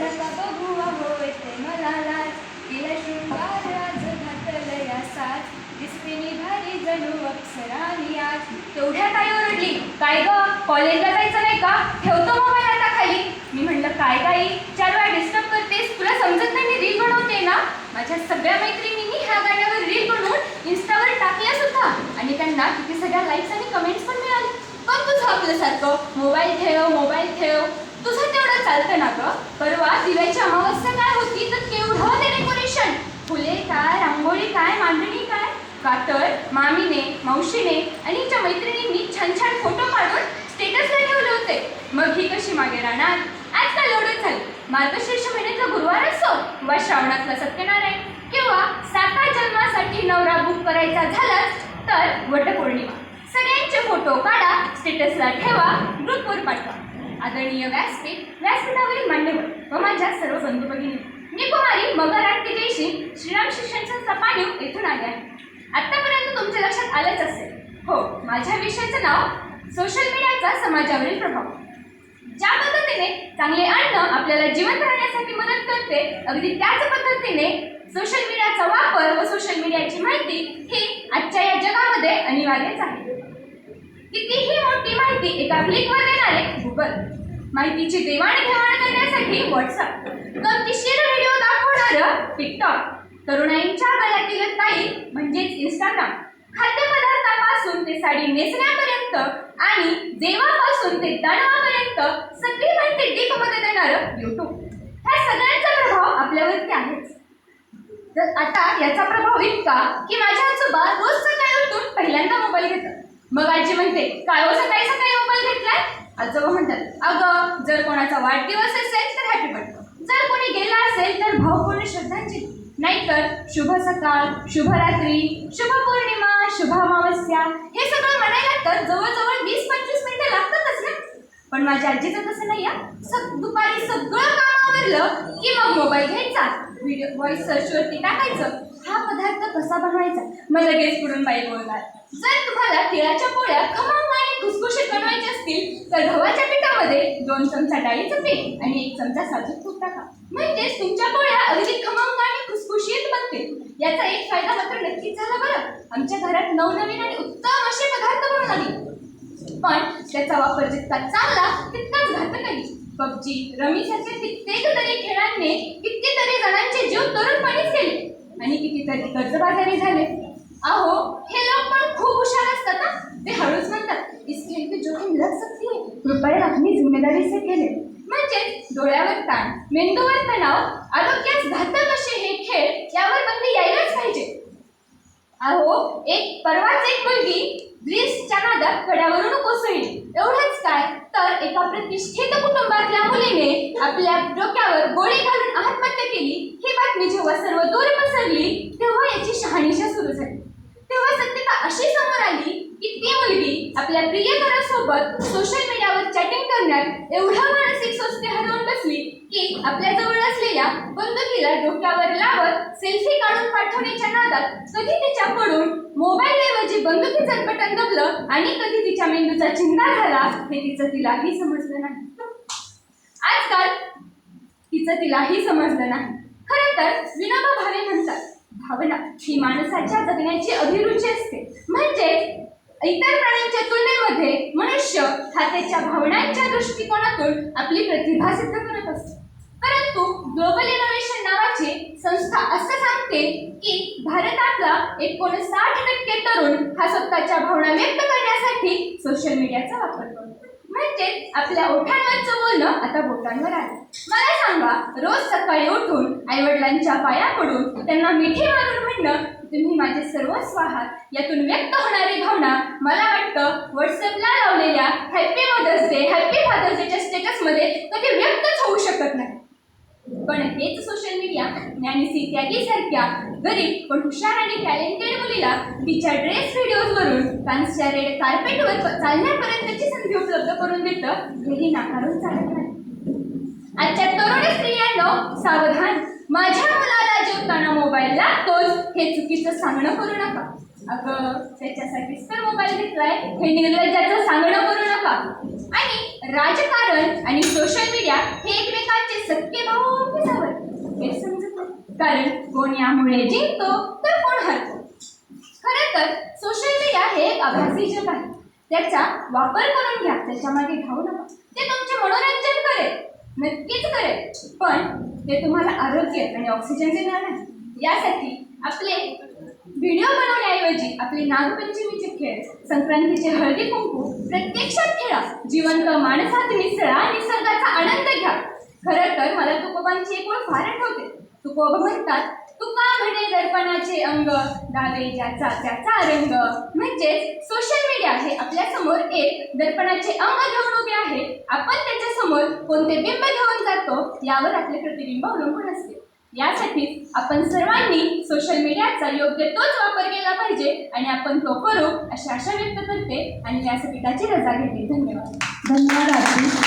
नका बघू अहो येते मला लाज तिला शृंगार आज घातलं या साज दिसते भारी जणू अप्सरानी आज तेवढ्या काय ओरडली. काय ग? कॉलेजला जायचं नाही का? ठेवतो मोबाईल आता खाली. मी म्हणलं काय गाई चार वेळा डिस्टर्ब करतेस? तुला समजत नाही मी रील बनवते ना? माझ्या सगळ्या मैत्रिणींनी ह्या गाण्यावर रील बनवून इन्स्टावर टाकल्या सुद्धा. आणि त्यांना किती सगळ्या लाईक्स आणि कमेंट्स पण मिळाले. पण तुझं आपल्यासारखं. मोबाईल ठेव मोबाईल ठेव. तुझं तेवढं चालतं ना ग? परवा दिव्याची अमावस्या काय होती तर केवढं ते डेकोरेशन फुले काय रांगोळी काय मांडणी काय? का तर मामीने मावशीने आणि हिच्या मैत्रिणींनी छान छान फोटो काढून स्टेटसला ठेवले होते. मग ही कशी मागे राहणार? आजकाल एवढंच झालं. मार्गशीर्ष महिन्यातला गुरुवार असो वा श्रावणातला सत्यनारायण किंवा साता जन्मासाठी नवरा बुक करायचा झालाच तर वटपौर्णिमा. सगळ्यांचे फोटो काढा स्टेटसला ठेवा ग्रुपवर पाठवा. आदरणीय व्यासपीठ व्यासपीठावरील मान्यवर व माझ्या सर्व बंधू भगिनी. मी कुमारी मगर आरती जयशी श्रीराम शिक्षण संस्था पाणीव येथून आले आहे. आत्तापर्यंत तुमच्या लक्षात आलंच असेल. हो माझ्या विषयाचं नाव सोशल मीडियाचा समाजावरील प्रभाव. ज्या पद्धतीने चांगले अन्न आपल्याला जिवंत राहण्यासाठी मदत करते अगदी त्याच पद्धतीने सोशल मीडियाचा वापर व सोशल मीडियाची माहिती ही आजच्या या जगामध्ये अनिवार्यच आहे. कितीही मोठी माहिती एका क्लिकवर देणारे गुगल माहितीची देवाणघेवाण करण्यासाठी व्हॉट्सअप गमतीशीर व्हिडिओ दाखवणारं टिकटॉक तरुणाईंच्या गळ्यातील ताई म्हणजेच इंस्टाग्राम खाद्यपदार्थापासून ते साडी नेसण्यापर्यंत आणि जेवापासून ते दणवापर्यंत सगळी माहिती डीपमध्ये देणारं युट्यूब ह्या सगळ्यांचा प्रभाव आपल्यावरती आहेच. तर आता याचा प्रभाव इतका की माझ्या आजोबा रोज सकाळी उठून पहिल्यांदा मोबाईल घेतात. मग आजी म्हणते काय हो सकाळी सकाळी मोबाईल घेतलाय? आजोबा म्हणतात अगं जर कोणाचा वाढदिवस असेल तर हॅपी बर्थडे जर कोणी गेला असेल तर भावपूर्ण श्रद्धांजली. नाहीतर शुभ सकाळ शुभ रात्री शुभ पौर्णिमा शुभ अमावस्या हे सगळं म्हणायला तर जवळजवळ वीस पंचवीस मिनिटं लागतातच ना? पण माझ्या आजीचं तसं नाही सग दुपारी सगळं काम आवरलं की मग मोबाईल घ्यायचा व्हिडिओ व्हॉइस सर्चवरती टाकायचं. हा पदार्थ कसा बनवायचा? मग लगेच पुढून बाई बोलणार जर तुम्हाला तिळाच्या पोळ्या खमंग आणि खुसखुशीत बनवायच्या असतील तर गव्हाच्या पिठामध्ये दोन चमचा डाळीचं पीठ आणि एक चमचा साजूक तूप टाका म्हणजेच तुमच्या पोळ्या अगदी खमंग आणि खुसखुशीत बनतील. याचा एक फायदा मात्र नक्कीच झाला बरं. आमच्या घरात नवनवीन आणि उत्तम असे पदार्थ बनवून आले. पण त्याचा वापर जितका चांगला तितकाच घातकही पबजी रमी सारख्या कित्येक तरी खेळांनी कित्येक कर्जबाजारी झाले. अहो हे लोक पण खूप हुशार असतात ना ते हळूच म्हणतात इसके पे जोखीम लग सकती है कृपया अपनी जिम्मेदारी से केले म्हणजे डोळ्यावर ताण मेंदूवर तणाव आरोग्यास घातक असे हे खेळ यावर बंदी यायलाच पाहिजे. अहो एक परवाच एक मुलगी ग्रीसच्या नादात कड्यावरून कोसळली. एवढंच एका प्रतिष्ठित कुटुंबातल्या मुलीने आपल्या डोक्यावर गोळी घालून आत्महत्या केली. ही बातमी जेव्हा सर्व दूर पसरली तेव्हा याची शहानिशा सुरू झाली. तेव्हा सत्यता अशी समोर आली की ती मुलगी आपल्या प्रियकरासोबत सोशल मीडियावर चॅटिंग करण्यात एवढा मानसिक स्वस्थ हरवून बसली की आपल्या जवळ असलेल्या बंदुकीला डोक्यावर लावत सेल्फी काढून पाठवण्याच्या नादात कधी तिच्याकडून मोबाईल ऐवजी बंदुकीचं बटन दबलं आणि कधी तिच्या मेंदूचा चिंता झाला हे तिचं तिलाही समजलं नाही. आजकाल तिचं तिलाही समजलं नाही. खरं तर विनोबा भावे म्हणतात भावना ही माणसाच्या जगण्याची अभिरुची असते. म्हणजे इतर प्राण्यांच्या तुलनेमध्ये मनुष्य हा त्याच्या भावनांच्या दृष्टिकोनातून आपली प्रतिभा सिद्ध करत असतो. परंतु ग्लोबल इनोव्हेशन नावाची संस्था असं सांगते की भारतातला एकोणसाठ टक्के तरुण हा स्वतःच्या भावना व्यक्त करण्यासाठी सोशल मीडियाचा वापर करतो. म्हणजे आपल्या ओठांवरचं बोलणं आता बोटांवर आलं. मला सांगा रोज सकाळी उठून आईवडिलांच्या पाया पडून त्यांना मिठी मारून म्हणणं तुम्ही माझे सर्वस्व आहात यातून व्यक्त होणारी भावना मला वाटतं व्हॉट्सअपला लावलेल्या happy mothers day happy fathers डेच्या स्टेटसमध्ये कधी पण हेच सोशल मीडिया ज्ञानीसी त्यागी सारख्या गरीब पण हुशार आणि टॅलेंटेड मुलीला तिच्या ड्रेस व्हिडिओजवरून फॅन्सच्या रेड कार्पेटवर चालण्यापर्यंतची संधी उपलब्ध करून देतं हेही नाकारून चालत नाही. आजच्या तरुण स्त्रियांनो सावधान! माझ्या मुलाला जेवताना मोबाईल लागतोच हे चुकीचं सांगणं करू नका. अगं त्याच्यासाठीच तर मोबाईल घेतलाय हे निर्लज्जाचं सांगणं करू नका. आणि राजकारण आणि सोशल मीडिया हे एकमेकांचे सख्खे भाऊ कारण कोण यामुळे जिंकतो तर कोण हरतो. खरं तर सोशल मीडिया हे एक आभासी जग आहे. त्याचा वापर करून घ्या. त्याच्यामध्ये धावू नका. ते तुमचे मनोरंजन करेल. नक्कीच करेल. पण ते तुम्हाला आरोग्य आणि ऑक्सिजन देणार नाही यासाठी आपले व्हिडिओ बनवण्याऐवजी आपले नागपंचमीचे खेळ संक्रांतीचे हळदी कुंकू प्रत्यक्षात खेळा. जिवंत माणसात मिसळा निसर्गाचा आनंद घ्या. खरं तर मला तुकोबांची एक ओळ फार आठवते तुकोबा म्हणतात तुका म्हणे दर्पणाचे अंग दावे ज्याचा त्याचा रंग. म्हणजेच सोशल मीडिया हे आपल्यासमोर एक दर्पणाचे अंग घेऊन उभे आहे. आपण त्याच्यासमोर कोणते बिंब घेऊन जातो यावर आपले प्रतिबिंब अवलंबून असते. यासाठी आपण सर्वांनी सोशल मीडियाचा योग्य तोच वापर केला पाहिजे आणि आपण तो करू अशी आशा व्यक्त करते. आणि व्यासपीठाची रजा घेते. धन्यवाद. धन्यवाद